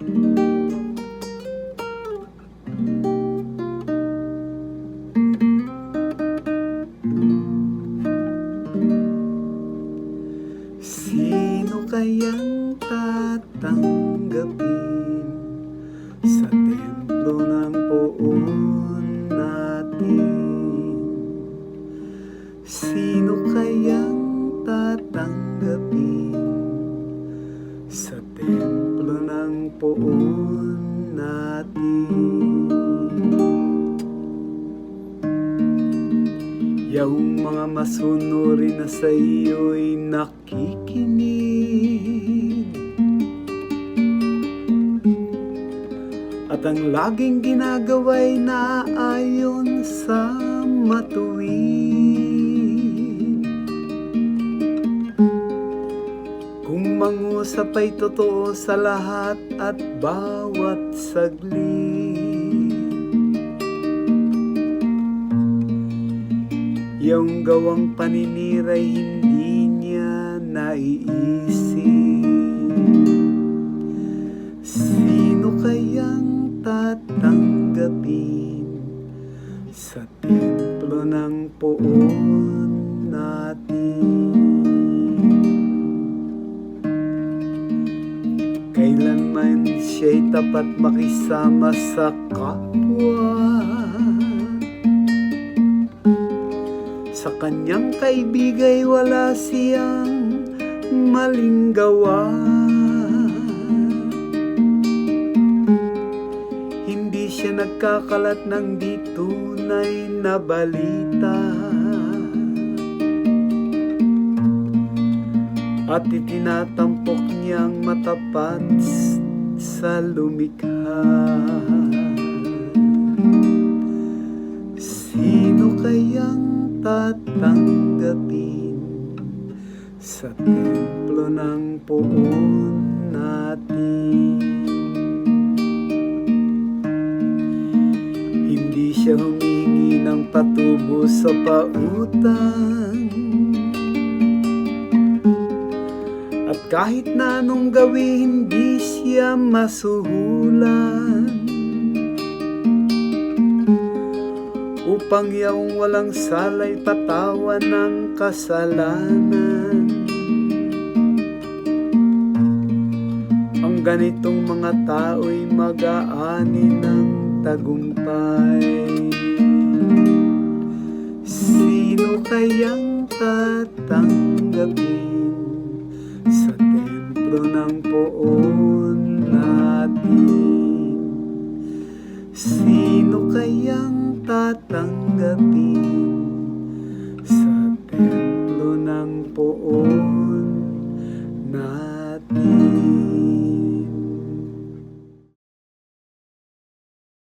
Sino kayang tatanggapin sa templo ng poon natin? Sino kayang poon natin? Yung mga masunuri na sa iyo'y nakikinig At ang laging ginagawa'y naayon sa matuwid mangusap ay totoo sa lahat at bawat saglit. Yung gawang paninira'y hindi niya naiisip. Sino kayang tatanggapin Sa templo ng poon Kailanman siya'y tapat makisama sa kapwa. Sa kanyang kaibigay wala siyang maling gawa. Hindi siya nagkakalat ng di tunay na balita At itinatampok niyang matapat sa lumikha Sino kayang tatanggapin sa templo ng poon natin? Hindi siya humingi ng patubo sa pautang At kahit na anong gawin, hindi siya masuhulan upang yung walang salay patawan ng kasalanan. Ang ganitong mga tao'y mag-aani ng tagumpay. Sino kayang tatanggapin templo ng poon natin? Sino kayang tatanggapin